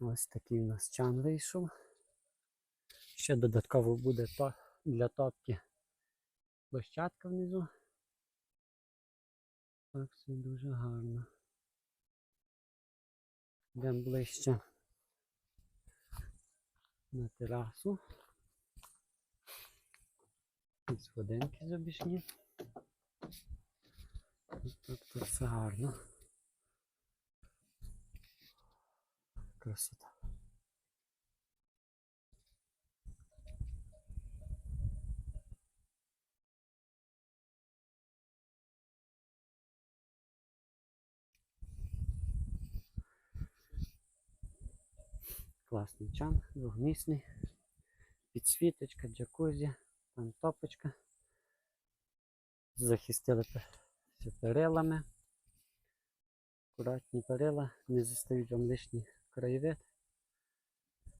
Ось такий у нас чан вийшов. Ще додатково буде для топки площадка внизу. Так, все дуже гарно. Йдемо ближче на терасу. Тут сходинки забішні. Тобто все гарно. Красота. Класний чан, двохмісний. Підсвіточка, джакузі, там топочка. Захистили перилами. Акуратні перила, не застають вам лишній краєвид.